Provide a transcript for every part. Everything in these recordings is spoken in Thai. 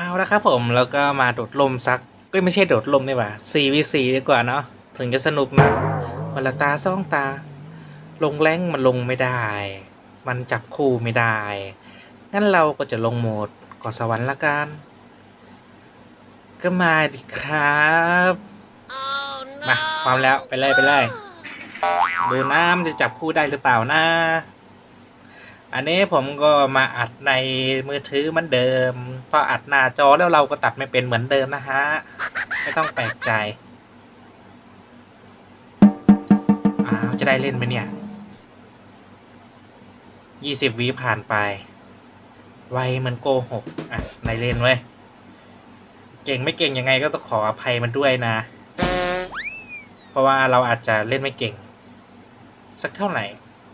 เอาละครับผมแล้วก็มาโดดลมซักก็ไม่ใช่โดดลมนี่หว่า 4v4 ดีกว่าเนาะถึงจะสนุกนะวันละตาสองตา ลงแรงมันลงไม่ได้ มันจับคู่ไม่ได้ งั้นเราก็จะลงโหมดกาะสวรรค์ละกัน ก็มาดิครับมาพร้อมแล้วไปเลยไปเลยดูน้ำจะจับคู่ได้หรือเปล่านะ อันนี้ผมก็มาอัดในมือถือเหมือนเดิม พออัดหน้าจอแล้วเราก็ตัดไม่เป็นเหมือนเดิมนะฮะ ไม่ต้องแปลกใจ อ้าว จะได้เล่นไหมเนี่ย ยี่สิบวิผ่านไป ไวเหมันโกหก อะได้เล่นเว้ย เก่งไม่เก่งยังไงก็ต้องขออภัยมันด้วยนะ เพราะว่าเราอาจจะเล่นไม่เก่ง สักเท่าไหร่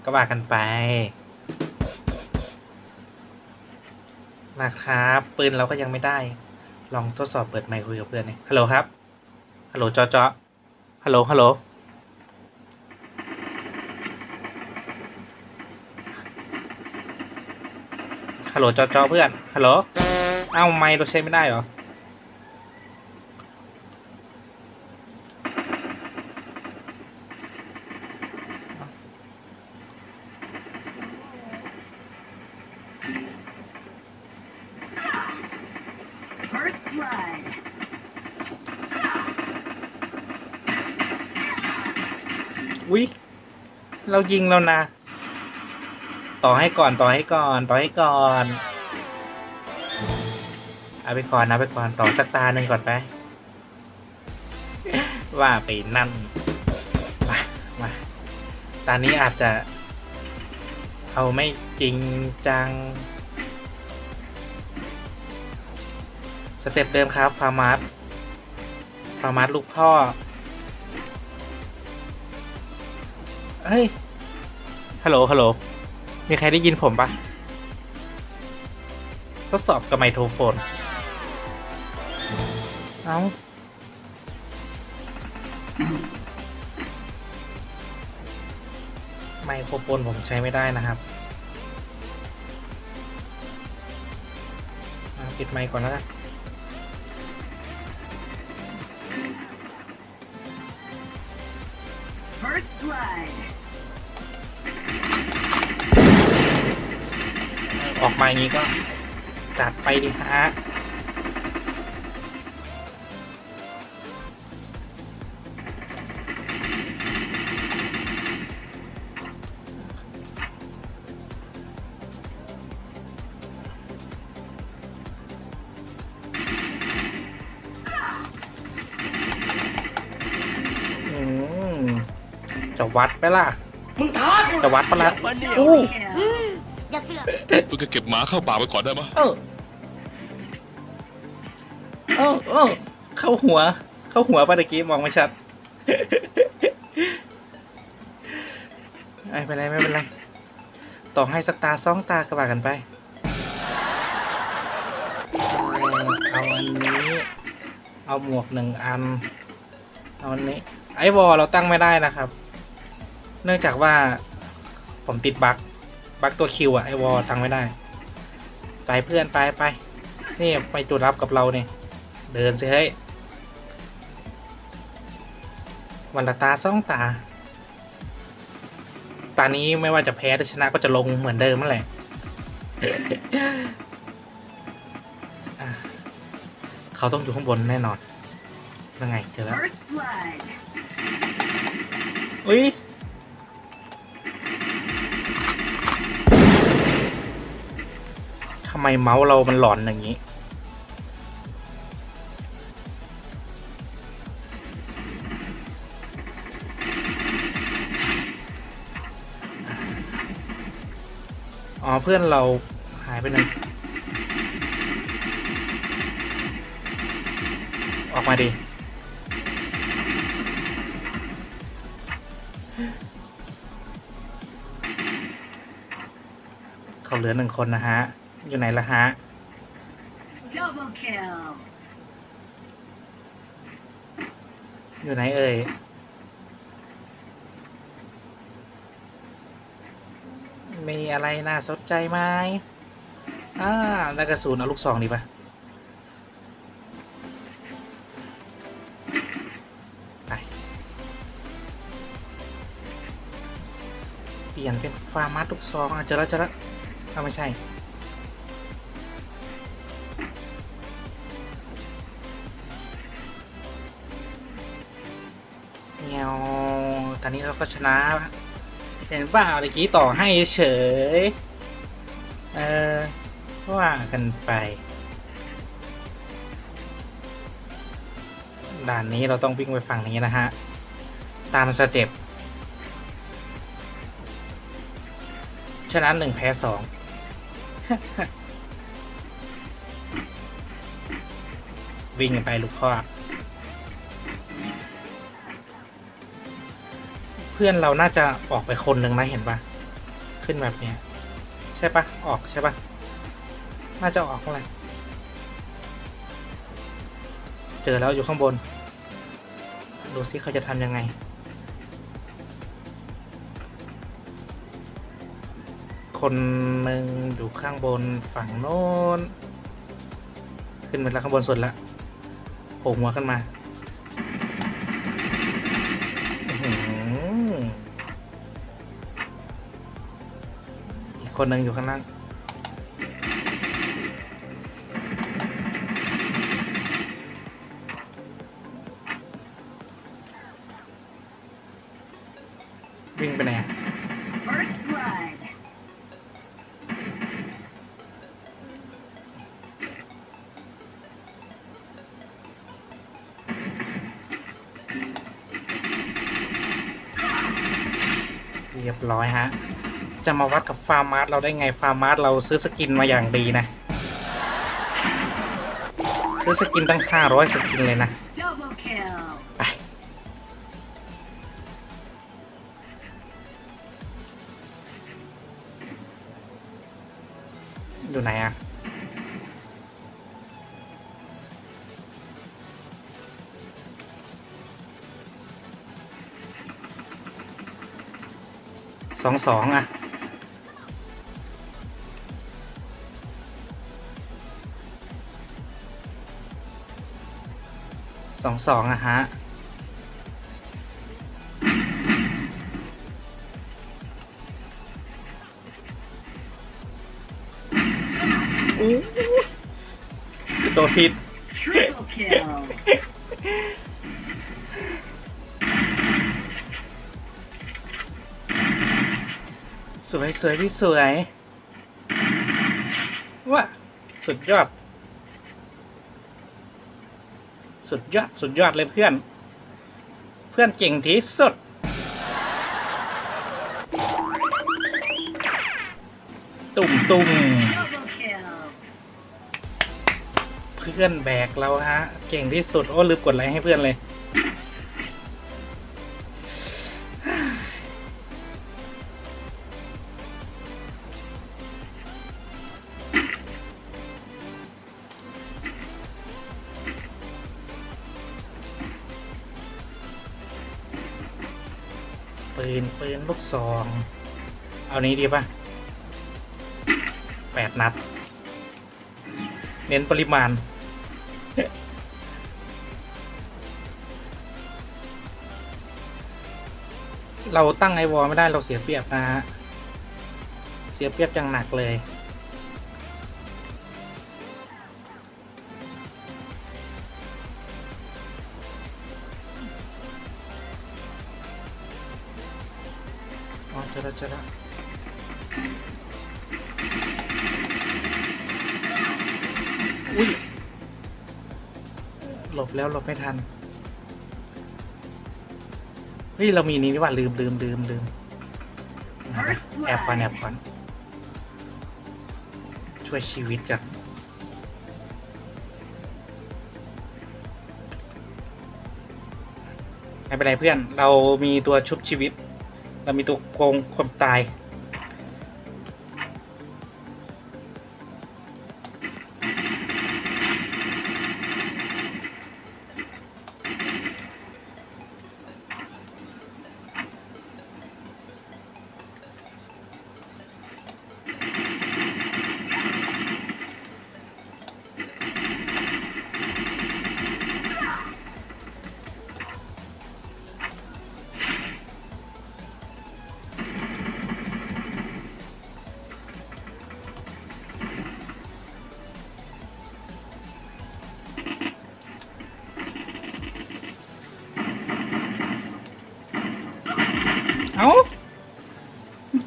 ก็ว่ากันไป นะครับปืนเราก็ยังไม่ได้ ลองทดสอบเปิดไมค์คุยกับเพื่อนเน่ยฮัลโหลครับฮัลโหลจอจอฮัลโหลฮัลโหลฮัลโหลจอจอเพื่อนฮัลโหลเอ้าไมค์เราใช้ไม่ได้เหรอ เรายิงแล้วนะ ต่อให้ก่อนต่อให้ก่อน ต่อให้ก่อนเอาไปก่อนนะไปก่อนต่อสักตาหนึ่งก่อนไป ว่าไปนั่นมามาตอนนี้อาจจะ เอาไม่จริงจัง สเต็ปเดิมครับฟาร์มาร์ฟาร์มาร์ลูกพ่อ เฮ้ย ฮัลโหล ฮัลโหล มีใครได้ยินผมปะทดสอบกับไมโครโฟน เอา้า ไมโครโฟนผมใช้ไม่ได้นะครับปิดไมค์ก่อนแล้วกัน First ออกมาอย่างนี้ก็จัดไปดิฮะอืมจะวัดไปล่ะ มึงท้ากูจะวัดปะล่ะมันเนี่ยอู้ Kill. อย่าเสือกเพิ่งก็เก็บหมาเข้าป่าไปก่อนได้ไหมเออเออเออเข้าหัว เข้าหัวปะตะกี้มองไม่ชัดไม่เป็นไรไม่เป็นไรต่อให้สักตาสองตากระบากันไปเออเอาอันนี้ เอาหมวกหนึ่งอัน เอาอันนี้ ไอวอลเราตั้งไม่ได้นะครับ เนื่องจากว่าผมติดบั๊ก บั๊กตัวคิวอะไอวอลตั้งไม่ได้ ไปเพื่อนไปไป นี่ไปจุดรับกับเราเนี่ย เดินสิเฮ้ยวันละตาสองตา ตานี้ไม่ว่าจะแพ้หรือชนะก็จะลงเหมือนเดิมนั่นแหละอะเขาต้องอยู่ข้างบนแน่นอนยังไงเจอแล้ว First blood. อุ้ย ไมเมาส์เรามันหลอนอย่างนี้ อ๋อเพื่อนเราหายไปหนึ่งออกมาดิเขาเหลือหนึ่งคนนะฮะ อยู่ไหนล่ะฮะอยู่ไหนเอ่ย มีอะไรน่าสนใจไหมอ่าแล้วกระสุนเอาลูกซองดีปะเปลี่ยนเป็นฟาร์มัสทุกซองอะเจอแล้วเจอแล้วาไม่ใช่ อนนี้เราก็ชนะเห็นเปล่าเมื่อกี้ต่อให้เฉย เออว่ากันไป ด่านนี้เราต้องวิ่งไปฝั่งนี้นะฮะ ตามสเต็ป ชนะหนึ่งแพ้สองวิ่งไปลูกคอ เพื่อนเราน่าจะออกไปคนหนึ่งนะเห็นปะขึ้นแบบนี้ใช่ปะออกใช่ปะน่าจะออกอะไรเจอแล้วอยู่ข้างบน ดูซิเขาจะทำยังไง คนหนึ่งอยู่ข้างบนฝั่งโน้น ขึ้นไปแล้วข้างบนสุดละโผล่หัวขึ้นมา คนหนึ่งอยู่ข้างล่างวิ่งไปไหนอะ First blood. เรียบร้อยฮะ จะมาวัดกับฟาร์มาร์ทเราได้ไงฟาร์มาร์ทเราซื้อสกินมาอย่างดีนะ ซื้อสกินตั้งห้าร้อยสกินเลยนะ Double kill. ไปอยู่ไหนอะสองสองอะ สองสองอะฮะ อู้โดนผิด Triple kill. สวยสวยพี่สวยว้าสุดยอด สุดยอด สุดยอดเลยเพื่อน เพื่อนเก่งที่สุด ตุ่มตุ่มเพื่อนแบกเราฮะ เก่งที่สุด โอ้ลืมกดไลค์ให้เพื่อนเลย ปืนปืนลูกซอง เอานี้ดีป่ะแปดนัด เน้นปริมาณ เราตั้งไอวอลไม่ได้เราเสียเปรียบนะฮะ เสียเปรียบอย่างหนักเลย อุ้ยหลบแล้วหลบไม่ทันเฮ้ยเรามีนี้นี่หว่าลืมลืมลืมลืม First แอบก่อนแอบ blood. ก่อนช่วยชีวิตกันไม่เป็นไรเพื่อน เรามีตัวชุบชีวิต เรามีตัวโกงคนตาย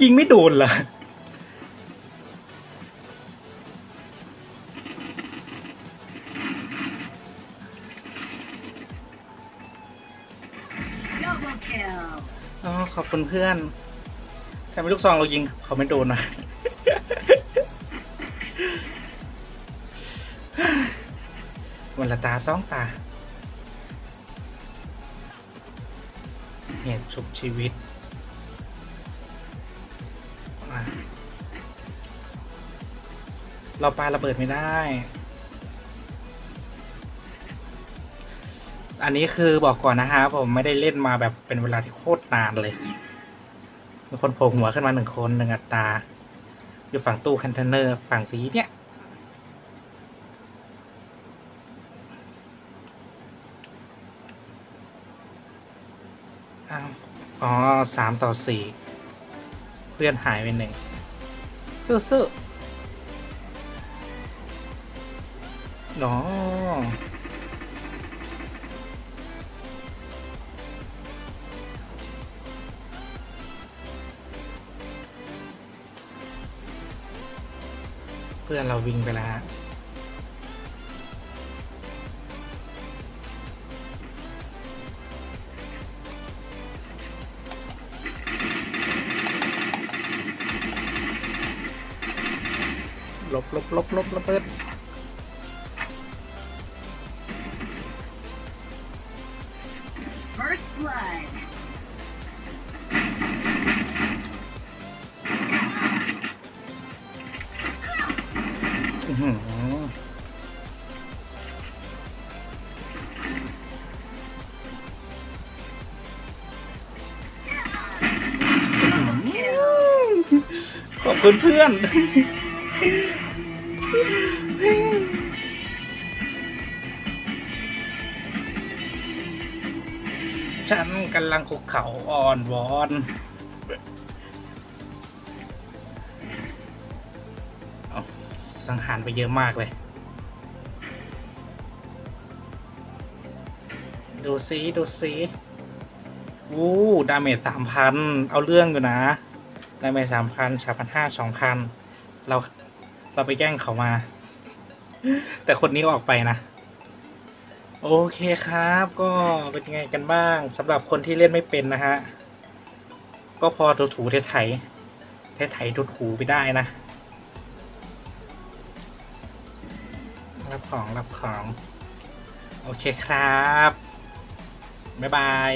ยิงไม่โดนเหรอ Double kill. อ๋อขอบคุณเพื่อนทำไมลูกซองเรายิงเขาไม่โดนนะวันละตาสองตา เหตุชุบชีวิต เราปาระเบิดไม่ได้ อันนี้คือบอกก่อนนะฮะผมไม่ได้เล่นมาแบบเป็นเวลาที่โคตรนานเลยมีคนโผล่หัวขึ้นมาหนึ่งคนหนึ่งอัตรา อยู่ฝั่งตู้คอนเทนเนอร์ฝั่งสีเนี่ย อ๋อสามต่อสี่ เพื่อนหายไปหนึ่งสู้ๆ เนาะเพื่อนเราวิ่งไปแล้วฮะลบลบลบลบระเบิด ขอบคุณเพื่อนฉันกำลังคุกเข่าอ่อนวอนเอาสังหารไปเยอะมากเลย ดูซิดูซิวู้ดาเมจสามพัน เอาเรื่องอยู่นะ ดาเมจสามพันสามพันห้าสองพันเราเราไปแย่งเขามา แต่คนนี้ออกไปนะ โอเคครับ ก็เป็นยังไงกันบ้างสำหรับคนที่เล่นไม่เป็นนะฮะ ก็พอถูถูๆไถไถไถถูถูไปได้นะ รับของรับของ โอเคครับ บ๊ายบาย